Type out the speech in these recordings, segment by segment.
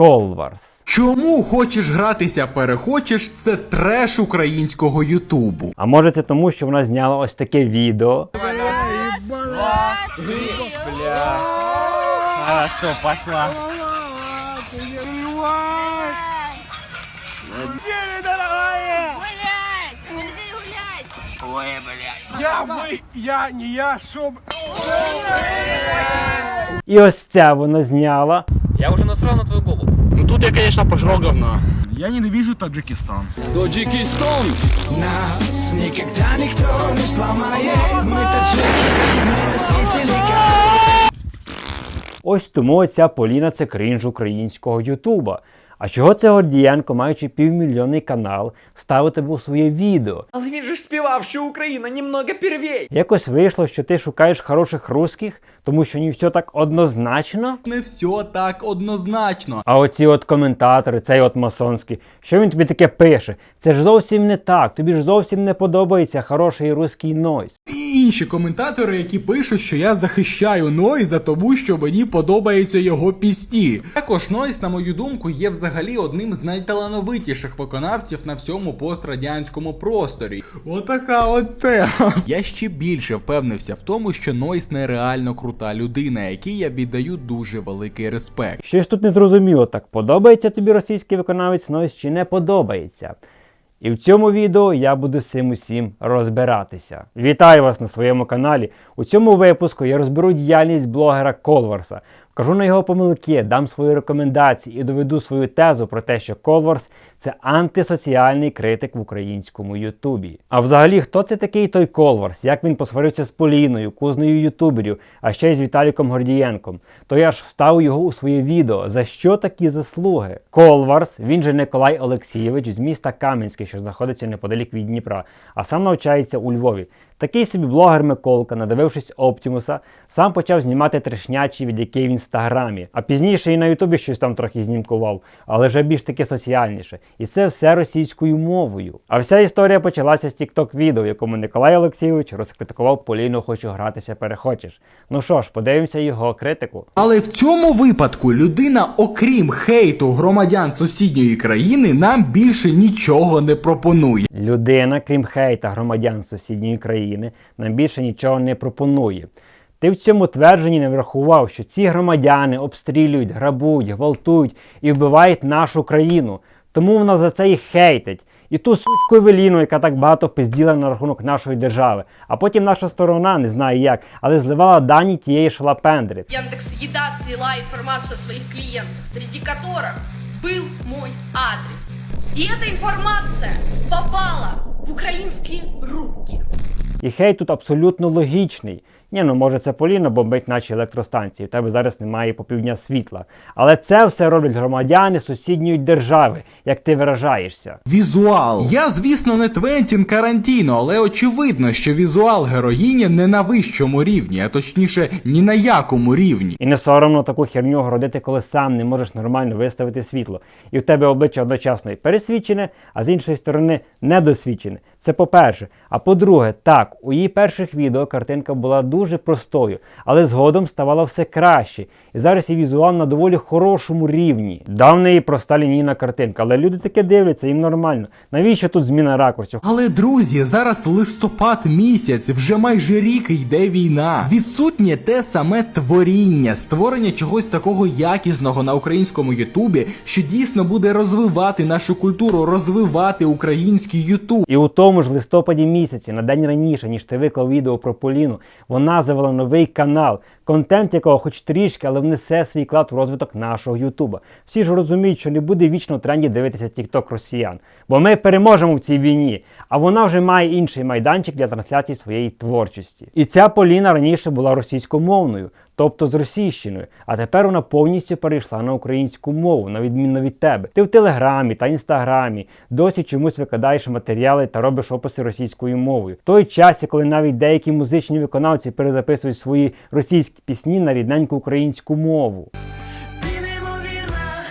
Колварс. Чому хочеш гратися, перехочеш? Це треш українського Ютубу. А може це тому, що вона зняла ось таке відео. Хорошо, пошла. Полетели гулять! Я, вы, я, не я, шо... І ось це вона зняла. Я уже насрал на твою голову. Ну тут я, конечно, пожрал говна. Я ненавижу Таджикистан. Таджикистан Нас никогда никто не сломает Мы таджики, мы носители Ось тому ця Поліна це крінж українського Ютуба. А чого це Гордієнко, маючи півмільйонний канал, ставив тебе у своє відео? Але він же ж співав, що Україна немного первей Якось вийшло, що ти шукаєш хороших русських, тому що не все так однозначно. Не все так однозначно. А оці от коментатори, цей от масонський, що він тобі таке пише? Це ж зовсім не так. Тобі ж зовсім не подобається хороший руський нойз. І інші коментатори, які пишуть, що я захищаю Нойза, тому що мені подобаються його пісні. Також Нойз, на мою думку, є взагалі одним з найталановитіших виконавців на всьому пострадянському просторі. Отака от тема. Я ще більше впевнився в тому, що Нойз нереально крута людина, якій я віддаю дуже великий респект. Щось тут не зрозуміло, так подобається тобі російський виконавець нойз чи не подобається. І в цьому відео я буду з цим усім розбиратися. Вітаю вас на своєму каналі. У цьому випуску я розберу діяльність блогера Колварса, вкажу на його помилки, дам свої рекомендації і доведу свою тезу про те, що Колварс це антисоціальний критик в українському Ютубі. А взагалі, хто це такий той Колварс? Як він посварився з Поліною, кузнею ютуберів, а ще й з Віталіком Гордієнком? То я ж вставив його у своє відео. За що такі заслуги? Колварс, він же Николай Олексійович з міста Кам'янське, що знаходиться неподалік від Дніпра, а сам навчається у Львові. Такий собі блогер Миколка, надивившись Оптімуса, сам почав знімати трешнячі відяки в інстаграмі, а пізніше і на Ютубі щось там трохи знімкував, але вже більш таки соціальніше. І це все російською мовою. А вся історія почалася з тікток відео, в якому Николай Олексійович розкритикував Поліну Хочу гратися, перехочеш. Ну що ж, подивимося його критику. Але в цьому випадку людина, окрім хейту громадян сусідньої країни, нам більше нічого не пропонує. Людина, крім хейта громадян сусідньої країни, нам більше нічого не пропонує. Ти в цьому твердженні не врахував, що ці громадяни обстрілюють, грабують, гвалтують і вбивають нашу країну. Тому вона за це і хейтить. І ту сучку Евеліну, яка так багато пизділа на рахунок нашої держави. А потім наша сторона, не знаю як, але зливала дані тієї шалапендри. Яндекс Еда слила информацию о своих клиентах, среди которых был мой адрес. И эта информация попала в украинские руки. І хейт тут абсолютно логічний. Ні, ну може це Поліна бомбить наші електростанції, в тебе зараз немає по півдня світла. Але це все роблять громадяни сусідньої держави, як ти виражаєшся. Візуал. Я, звісно, не Твентін Карантіно, але очевидно, що візуал героїні не на вищому рівні, а точніше, ні на якому рівні. І не соромно таку херню городити, коли сам не можеш нормально виставити світло. І в тебе обличчя одночасно і пересвічене, а з іншої сторони недосвідчене. Це по-перше. А по-друге, так, у її перших відео картинка була дуже простою, але згодом ставало все краще. І зараз її візуал на доволі хорошому рівні. Да, в неї проста лінійна картинка, але люди таке дивляться, їм нормально. Навіщо тут зміна ракурсів? Але друзі, зараз листопад місяць, вже майже рік йде війна. Відсутнє те саме творіння, створення чогось такого якісного на українському Ютубі, що дійсно буде розвивати нашу культуру, розвивати український Ютуб. І у тому ж листопаді місяці, на день раніше, ніж ти виклав відео про Поліну, вона завела новий канал, контент якого хоч трішки, але внесе свій вклад у розвиток нашого Ютуба. Всі ж розуміють, що не буде вічно в тренді дивитися TikTok росіян. Бо ми переможемо в цій війні, а вона вже має інший майданчик для трансляції своєї творчості. І ця Поліна раніше була російськомовною. Тобто з російщиною, а тепер вона повністю перейшла на українську мову, на відміну від тебе. Ти в телеграмі та інстаграмі досі чомусь викладаєш матеріали та робиш описи російською мовою. В той час, коли навіть деякі музичні виконавці перезаписують свої російські пісні на рідненьку українську мову. Ти неймовірна,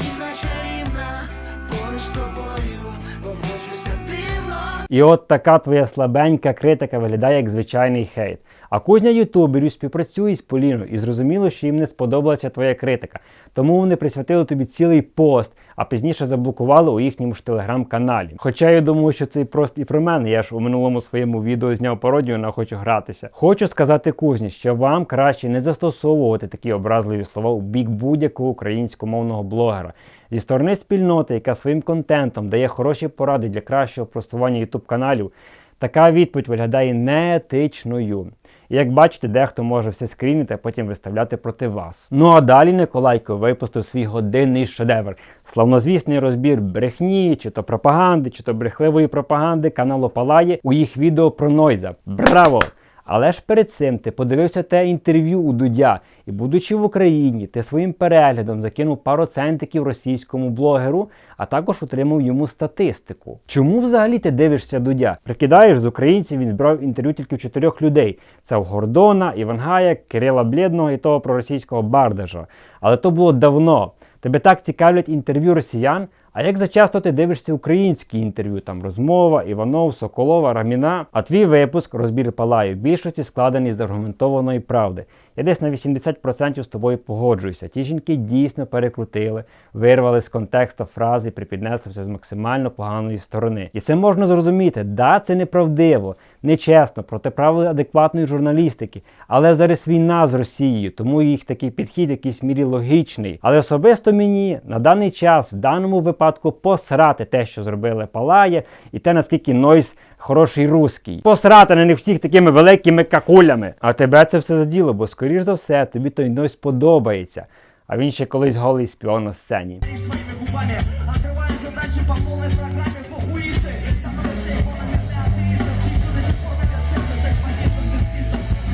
ніжна чарівна Поруч з тобою поводжуся дивно І от така твоя слабенька критика виглядає як звичайний хейт. А кузня ютуберів співпрацює з Поліною і зрозуміло, що їм не сподобалася твоя критика. Тому вони присвятили тобі цілий пост, а пізніше заблокували у їхньому ж телеграм-каналі. Хоча я думаю, що цей пост і про мене. Я ж у минулому своєму відео зняв пародію на хочу гратися. Хочу сказати кузні, що вам краще не застосовувати такі образливі слова у бік будь-якого українськомовного блогера. Зі сторони спільноти, яка своїм контентом дає хороші поради для кращого просування YouTube каналів, така відповідь виглядає неетичною. Як бачите, дехто може все скрінити, а потім виставляти проти вас. Ну а далі Николайко випустив свій годинний шедевр. Славнозвісний розбір брехні, чи то пропаганди, чи то брехливої пропаганди каналу Палає у їх відео про Нойза. Браво! Але ж перед цим ти подивився те інтерв'ю у Дудя, і, будучи в Україні, ти своїм переглядом закинув пару центиків російському блогеру, а також отримав йому статистику. Чому взагалі ти дивишся Дудя? Прикидаєш, з українців він брав інтерв'ю тільки в чотирьох людей: це в Гордона, Івангая, Кирила Блєдного і того проросійського бардажа. Але то було давно. Тебе так цікавлять інтерв'ю росіян. А як зачасто ти дивишся українські інтерв'ю, там розмова, Іванов, Соколова, Раміна, а твій випуск розбір палаю в більшості складений з аргументованої правди. Я десь на 80% з тобою погоджуюся. Ті жінки дійсно перекрутили, вирвали з контексту фрази, припіднесли все з максимально поганої сторони. І це можна зрозуміти. Да, це неправдиво, нечесно, проти правил адекватної журналістики. Але зараз війна з Росією, тому їх такий підхід в якійсь мірі логічний. Але особисто мені на даний час, в даному випадку, посрати те, що зробили Палає, і те, наскільки Нойс хороший русський. Посрати на них всіх такими великими какулями. А тебе це все заділо, бо скоріш за все тобі той Нойс подобається. А він ще колись голий співав на сцені.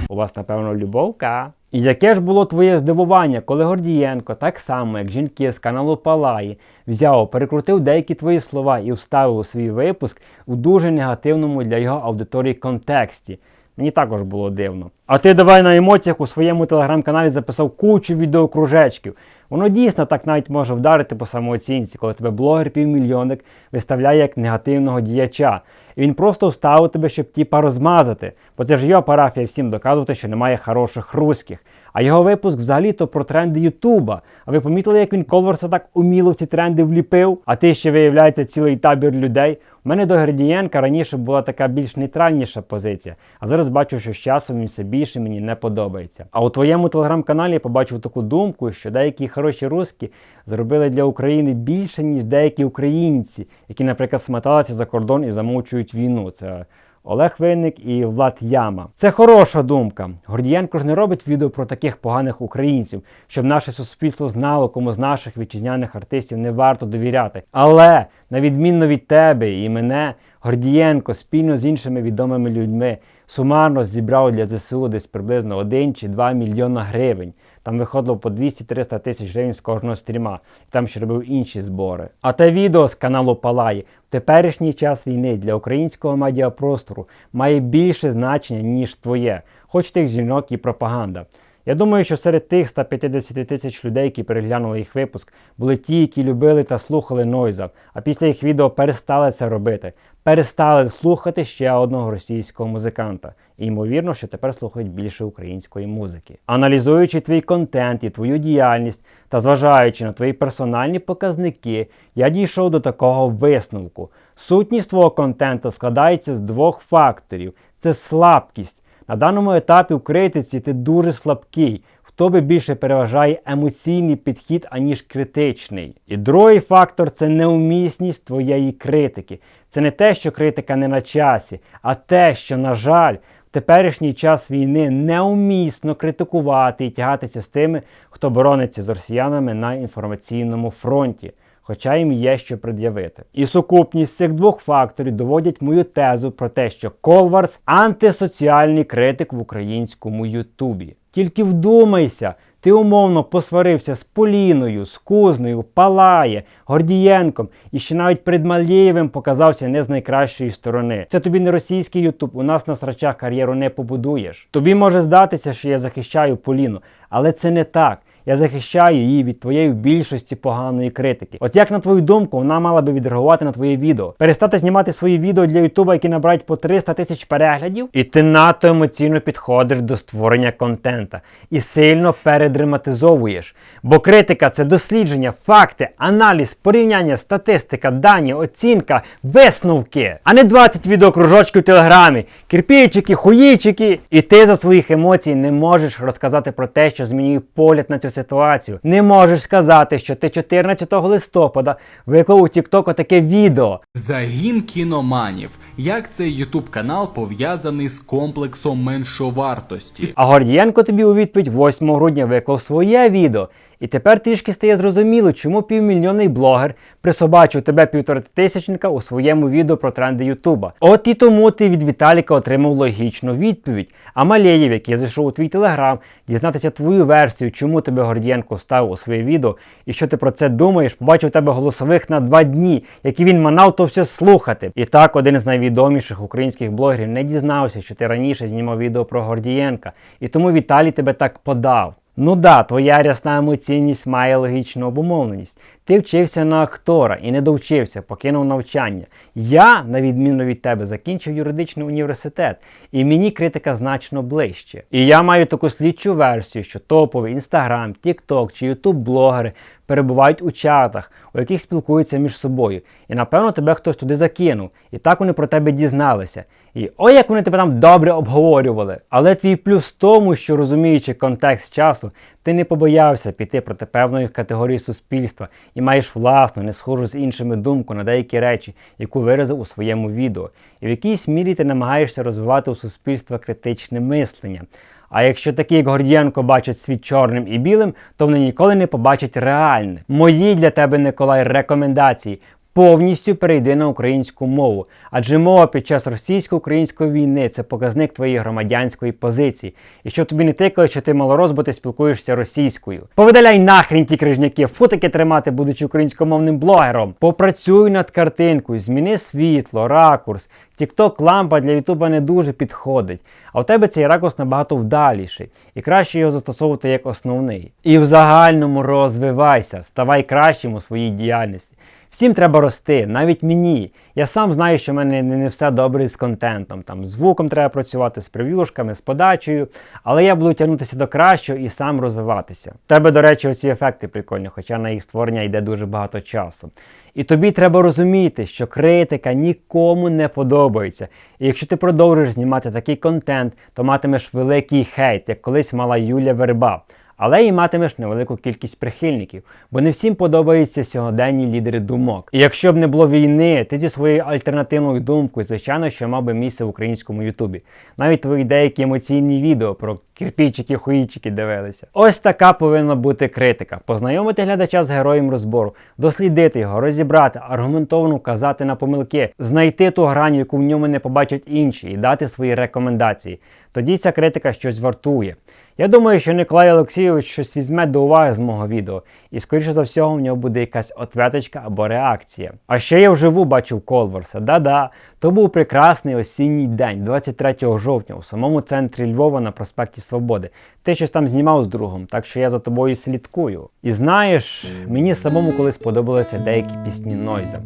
У вас, напевно, любовка. І яке ж було твоє здивування, коли Гордієнко, так само як жінки з каналу Палаї, взяв, перекрутив деякі твої слова і вставив у свій випуск у дуже негативному для його аудиторії контексті. Мені також було дивно. А ти давай на емоціях у своєму телеграм-каналі записав кучу відеокружечків. Воно дійсно так навіть може вдарити по самооцінці, коли тебе блогер-півмільйонник виставляє як негативного діяча. Він просто вставив тебе, щоб тіпа розмазати. Бо це ж його парафія всім доказувати, що немає хороших руських. А його випуск взагалі-то про тренди Ютуба. А ви помітили, як він Колверса так уміло в ці тренди вліпив? А ти ще виявляється цілий табір людей. У мене до Гордієнка раніше була така більш нейтральніша позиція, а зараз бачу, що з часом він все більше мені не подобається. А у твоєму телеграм-каналі я побачив таку думку, що деякі хороші русські зробили для України більше, ніж деякі українці, які, наприклад, смоталися за кордон і замовчують війну. Це Олег Винник і Влад Яма. Це хороша думка. Гордієнко ж не робить відео про таких поганих українців, щоб наше суспільство знало, кому з наших вітчизняних артистів не варто довіряти. Але на відмінно від тебе і мене, Гордієнко спільно з іншими відомими людьми сумарно зібрав для ЗСУ десь приблизно 1 чи 2 мільйона гривень. Там виходило по 200-300 тисяч гривень з кожного стріма. Там ще робив інші збори. А те відео з каналу Палає в теперішній час війни для українського медіапростору має більше значення, ніж твоє, хоч тих жінок і пропаганда. Я думаю, що серед тих 150 тисяч людей, які переглянули їх випуск, були ті, які любили та слухали Нойза, а після їх відео перестали це робити. Перестали слухати ще одного російського музиканта. І ймовірно, що тепер слухають більше української музики. Аналізуючи твій контент і твою діяльність та зважаючи на твої персональні показники, я дійшов до такого висновку. Сутність твого контенту складається з двох факторів: це слабкість. На даному етапі в критиці ти дуже слабкий. В тобі більше переважає емоційний підхід, аніж критичний. І другий фактор це неумісність твоєї критики. Це не те, що критика не на часі, а те, що, на жаль, в теперішній час війни неумісно критикувати і тягатися з тими, хто борониться з росіянами на інформаційному фронті. Хоча їм є що пред'явити. І сукупність цих двох факторів доводять мою тезу про те, що Колварс антисоціальний критик в українському Ютубі. Тільки вдумайся, ти умовно посварився з Поліною, з Кузнею, Палає, Гордієнком і ще навіть перед Малєєвим показався не з найкращої сторони. Це тобі не російський Ютуб, у нас на срачах кар'єру не побудуєш. Тобі може здатися, що я захищаю Поліну, але це не так. Я захищаю її від твоєї більшості поганої критики. От як на твою думку, вона мала би відреагувати на твоє відео, перестати знімати свої відео для Ютуба, які набирають по 300 тисяч переглядів, і ти надто емоційно підходиш до створення контента і сильно передраматизовуєш. Бо критика це дослідження, факти, аналіз, порівняння, статистика, дані, оцінка, висновки, а не 20 відеокружочків в телеграмі, кирпічики, хуїчики. І ти за своїх емоцій не можеш розказати про те, що змінює погляд на цю ситуацію. Не можеш сказати, що ти 14 листопада виклав у Тіктоку таке відео. Загін кіноманів. Як цей ютуб канал пов'язаний з комплексом меншовартості? А Гордієнко тобі у відповідь 8 грудня виклав своє відео. І тепер трішки стає зрозуміло, чому півмільйонний блогер присобачив тебе півторатисячника у своєму відео про тренди Ютуба. От і тому ти від Віталіка отримав логічну відповідь. А Малєєв, який зайшов у твій телеграм, дізнатися твою версію, чому тебе Гордієнко ставив у своє відео, і що ти про це думаєш, побачив тебе голосових на два дні, які він манав то все слухати. І так один з найвідоміших українських блогерів не дізнався, що ти раніше знімав відео про Гордієнка, і тому Віталій тебе так подав. Ну да, твоя рясна емоційність має логічну обумовленість. Ти вчився на актора і не довчився, покинув навчання. Я, на відміну від тебе, закінчив юридичний університет, і мені критика значно ближче. І я маю таку слідчу версію, що топовий Інстаграм, Тікток чи Ютуб блогери перебувають у чатах, у яких спілкуються між собою. І напевно тебе хтось туди закинув. І так вони про тебе дізналися. І ой, як вони тебе там добре обговорювали. Але твій плюс в тому, що розуміючи контекст часу, ти не побоявся піти проти певної категорії суспільства і маєш власну, не схожу з іншими думку на деякі речі, яку виразив у своєму відео. І в якійсь мірі ти намагаєшся розвивати у суспільства критичне мислення. А якщо такі, як Гордієнко, бачать світ чорним і білим, то вони ніколи не побачать реальне. Мої для тебе, Николай, рекомендації. Повністю перейди на українську мову, адже мова під час російсько-української війни це показник твоєї громадянської позиції. І щоб тобі не тикало, що ти малорос, бо ти спілкуєшся російською. Повидаляй нахрін ті крижняки, футики тримати, будучи українськомовним блогером. Попрацюй над картинкою, зміни світло, ракурс. Тікток лампа для Ютуба не дуже підходить, а у тебе цей ракурс набагато вдаліший, і краще його застосовувати як основний. І в загальному розвивайся, ставай кращим у своїй діяльності. Всім треба рости, навіть мені. Я сам знаю, що в мене не, все добре з контентом. Там звуком треба працювати, з прев'юшками, з подачею, але я буду тягнутися до кращого і сам розвиватися. Тебе, до речі, оці ефекти прикольні, хоча на їх створення йде дуже багато часу. І тобі треба розуміти, що критика нікому не подобається. І якщо ти продовжиш знімати такий контент, то матимеш великий хейт, як колись мала Юля Верба. Але і матимеш невелику кількість прихильників, бо не всім подобаються сьогоденні лідери думок. І якщо б не було війни, ти зі своєю альтернативною думкою, звичайно, що мав би місце в українському Ютубі. Навіть твої деякі емоційні відео про кирпічики, хуїчики дивилися. Ось така повинна бути критика: познайомити глядача з героєм розбору, дослідити його, розібрати, аргументовано вказати на помилки, знайти ту грань, яку в ньому не побачать інші, і дати свої рекомендації. Тоді ця критика щось вартує. Я думаю, що Николай Олексійович щось візьме до уваги з мого відео, і скоріше за всього в нього буде якась ответочка або реакція. А ще я вживу бачив Колворса. Да-да, то був прекрасний осінній день, 23 жовтня, у самому центрі Львова на проспекті Свободи. Ти щось там знімав з другом, так що я за тобою слідкую. І знаєш, мені самому колись сподобалися деякі пісні Нойза.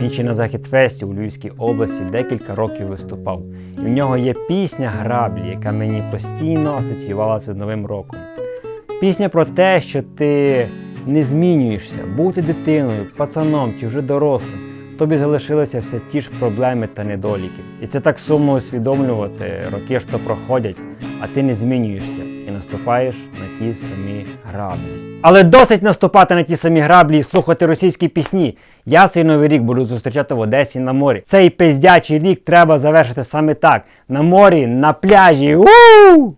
Він ще на Західфесті у Львівській області декілька років виступав. І в нього є пісня Граблі, яка мені постійно асоціювалася з Новим роком. Пісня про те, що ти не змінюєшся, будь ти дитиною, пацаном чи вже дорослим. Тобі залишилися все ті ж проблеми та недоліки. І це так сумно усвідомлювати, роки ж то проходять, а ти не змінюєшся і наступаєш на ті самі граблі. Але досить наступати на ті самі граблі і слухати російські пісні. Я цей новий рік буду зустрічати в Одесі на морі. Цей пиздячий рік треба завершити саме так: на морі, на пляжі. у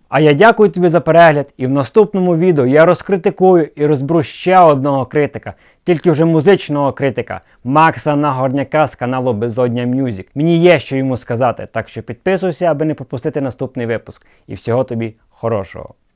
А я дякую тобі за перегляд. І в наступному відео я розкритикую і розберу ще одного критика, тільки вже музичного критика Макса Нагорняка з каналу Безодня Мюзик. Мені є що йому сказати, так що підписуйся, аби не пропустити наступний випуск. І всього тобі хорошого.